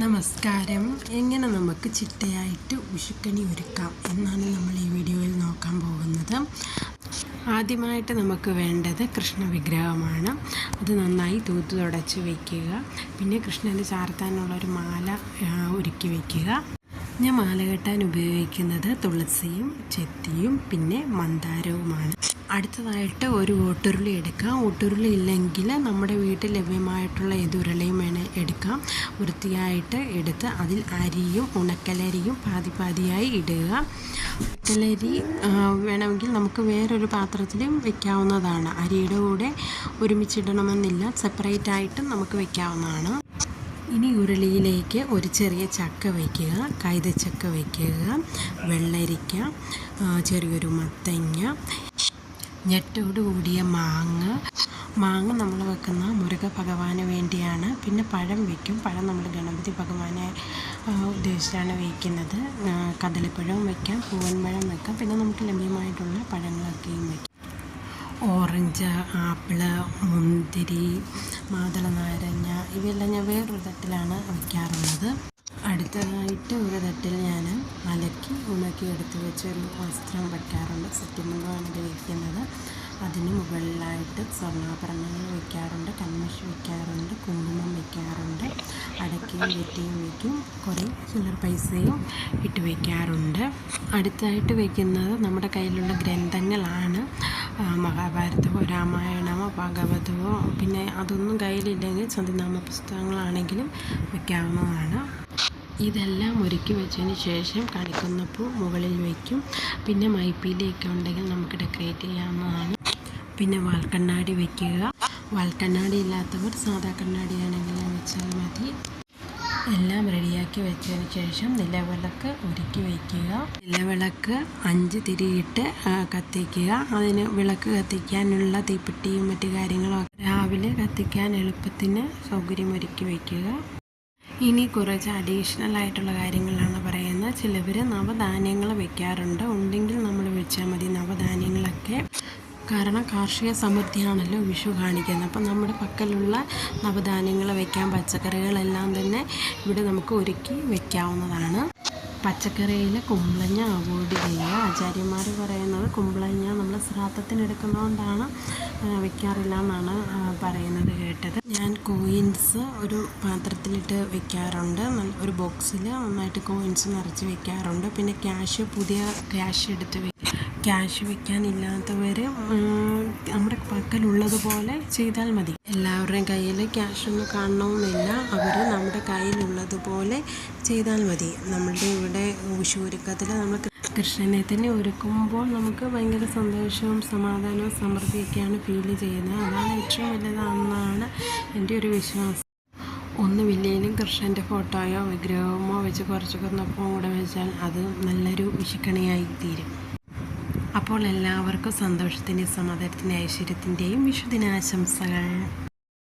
നമസ്കാരം. എങ്ങനെ നമുക്ക് ചിട്ടയായിട്ട് ഉഷുക്കണി ഒരുക്കാം എന്നാണ് നമ്മൾ ഈ വീഡിയോയിൽ നോക്കാൻ പോകുന്നത്. ആദ്യമായിട്ട് നമുക്ക് വേണ്ടത് കൃഷ്ണ വിഗ്രഹമാണ്. അത് നന്നായി തൂത്ത് തുടച്ച് വയ്ക്കുക പിന്നെ കൃഷ്ണന് ചാർത്താനുള്ള ഒരു മാല ഒരുക്കി വയ്ക്കുക ഞാൻ മാല കെട്ടാൻ ഉപയോഗിക്കുന്നത് തുളസിയും ചെത്തിയും പിന്നെ മന്ദാരവുമാണ്. അടുത്തതായിട്ട് ഒരു ഓട്ടുരുളി എടുക്കാം. ഓട്ടുരുളി ഇല്ലെങ്കിൽ നമ്മുടെ വീട്ടിൽ ലഭ്യമായിട്ടുള്ള ഏത് ഉരുളയും വേണേൽ എടുക്കാം. വൃത്തിയായിട്ട് എടുത്ത് അതിൽ അരിയും ഉണക്കലരിയും പാതി പാതിയായി ഇടുക. ഉണക്കലരി വേണമെങ്കിൽ നമുക്ക് വേറൊരു പാത്രത്തിലും വെക്കാവുന്നതാണ്. അരിയുടെ കൂടെ ഒരുമിച്ചിടണമെന്നില്ല. സെപ്പറേറ്റ് ആയിട്ടും നമുക്ക് വെക്കാവുന്നതാണ്. ഇനി ഉരുളിയിലേക്ക് ഒരു ചെറിയ ചക്ക വയ്ക്കുക. കൈതച്ചക്ക വയ്ക്കുക. വെള്ളരിക്ക ചെറിയൊരു മത്തങ്ങ ഞെട്ടോട് കൂടിയ മാങ്ങ. മാങ്ങ നമ്മൾ വെക്കുന്ന മുരുക ഭഗവാന് വേണ്ടിയാണ്. പിന്നെ പഴം വയ്ക്കും പഴം നമ്മൾ ഗണപതി ഭഗവാനെ ഉദ്ദേശിച്ചാണ് വയ്ക്കുന്നത് കദളിപ്പഴവും വയ്ക്കാം പൂവൻപഴം വെക്കാം. പിന്നെ നമുക്ക് ലഭ്യമായിട്ടുള്ള പഴങ്ങളൊക്കെയും വയ്ക്കാം ഓറഞ്ച് ആപ്പിൾ മുന്തിരി മാതള നാരങ്ങ ഇവയെല്ലാം ഞാൻ വേറൊരു തട്ടിലാണ് വയ്ക്കാറുള്ളത് അടുത്തതായിട്ട് ഒരു തട്ടിൽ ഞാൻ അലക്കി ഉണക്കി എടുത്ത് വെച്ചൊരു വസ്ത്രം വയ്ക്കാറുണ്ട് സെറ്റുമുണ്ടാണ് ഇത് വയ്ക്കുന്നത് അതിന് മുകളിലായിട്ട് സ്വർണാഭരണങ്ങൾ വയ്ക്കാറുണ്ട് കൺമഷി വയ്ക്കാറുണ്ട് കുങ്കുമം വയ്ക്കാറുണ്ട് അടക്കയും വെറ്റിയും വയ്ക്കും കുറേ ചില്ലർ പൈസയും ഇട്ട് വയ്ക്കാറുണ്ട് അടുത്തായിട്ട് വയ്ക്കുന്നത് നമ്മുടെ കയ്യിലുള്ള ഗ്രന്ഥങ്ങളാണ്. മഹാഭാരതമോ രാമായണമോ ഭാഗവതമോ പിന്നെ അതൊന്നും കയ്യിലില്ലെങ്കിൽ സ്വന്തനാമ പുസ്തകങ്ങളാണെങ്കിലും വയ്ക്കാവുന്നതാണ് ഇതെല്ലാം ഒരുക്കി വെച്ചതിന് ശേഷം കണിക്കുന്നപ്പൂ മുകളിൽ വയ്ക്കും. പിന്നെ മൈപ്പീലിയൊക്കെ ഉണ്ടെങ്കിൽ നമുക്ക് ഡെക്കറേറ്റ് ചെയ്യാവുന്നതാണ്. പിന്നെ വാൽക്കണ്ണാടി വയ്ക്കുക വാൽക്കണ്ണാടി ഇല്ലാത്തവർ സാധാ കണ്ണാടിയാണെങ്കിൽ വെച്ചാൽ മതി. എല്ലാം റെഡിയാക്കി വെച്ചതിന് ശേഷം നിലവിളക്ക് ഒരുക്കി വയ്ക്കുക നിലവിളക്ക് അഞ്ച് തിരിയിട്ട് കത്തിക്കുക. അതിന് വിളക്ക് കത്തിക്കാനുള്ള തീപ്പെട്ടിയും മറ്റു കാര്യങ്ങളും രാവിലെ കത്തിക്കാൻ എളുപ്പത്തിന് സൗകര്യമൊരുക്കി വയ്ക്കുക ഇനി കുറച്ച് അഡീഷണൽ ആയിട്ടുള്ള കാര്യങ്ങളാണ് പറയുന്നത്. ചിലവർ നവധാന്യങ്ങൾ വെക്കാറുണ്ട്. ഉണ്ടെങ്കിൽ നമ്മൾ വെച്ചാൽ മതി. നവധാന്യങ്ങളൊക്കെ കാരണം കാർഷിക സമൃദ്ധിയാണല്ലോ വിഷു കാണിക്കുന്നത്. അപ്പം നമ്മുടെ പക്കലുള്ള നവധാന്യങ്ങൾ വെക്കാൻ പച്ചക്കറികളെല്ലാം തന്നെ ഇവിടെ നമുക്ക് ഒരുക്കി വെക്കാവുന്നതാണ്. പച്ചക്കറിയിൽ കുമ്പളങ്ങ അവോയ്ഡ് ചെയ്യുക ആചാര്യന്മാർ പറയുന്നത് കുമ്പളങ്ങ നമ്മൾ ശ്രാദ്ധത്തിനെടുക്കുന്നതുകൊണ്ടാണ് വെക്കാറില്ല എന്നാണ് പറയുന്നത് കേട്ടത്. കോയിൻസ് ഒരു പാത്രത്തിലിട്ട് വെക്കാറുണ്ട്. ഒരു ബോക്സിൽ നന്നായിട്ട് കോയിൻസ് നിറച്ച് വെക്കാറുണ്ട്. പിന്നെ ക്യാഷ് പുതിയ ക്യാഷ് എടുത്ത് ക്യാഷ് വെക്കാനില്ലാത്തവർ നമ്മുടെ പക്കലുള്ളതുപോലെ ചെയ്താൽ മതി. എല്ലാവരുടെയും കയ്യിൽ ക്യാഷ് ഒന്നും കാണണമെന്നില്ല. അവർ നമ്മുടെ കയ്യിലുള്ളതുപോലെ ചെയ്താൽ മതി. നമ്മളുടെ ഇവിടെ ഊശൂരുക്കത്തിൽ നമ്മൾ കൃഷ്ണനെ തന്നെ ഒരുക്കുമ്പോൾ നമുക്ക് ഭയങ്കര സന്തോഷവും സമാധാനവും സമൃദ്ധിയൊക്കെയാണ് ഫീൽ ചെയ്യുന്നത്. അതാണ് ഏറ്റവും വലുതാണെന്നാണ് എന്റെ ഒരു വിശ്വാസം. ഒന്നുമില്ലെങ്കിലും കൃഷ്ണന്റെ ഫോട്ടോയോ വിഗ്രഹമോ വെച്ച് കുറച്ച് കുറഞ്ഞപ്പം കൂടെ വെച്ചാൽ അത് നല്ലൊരു വിഷുക്കണിയായി തീരും. അപ്പോൾ എല്ലാവർക്കും സന്തോഷത്തിന്റെയും സമാധാനത്തിന്റെയും ഐശ്വര്യത്തിന്റെയും വിഷുദിനാശംസകൾ.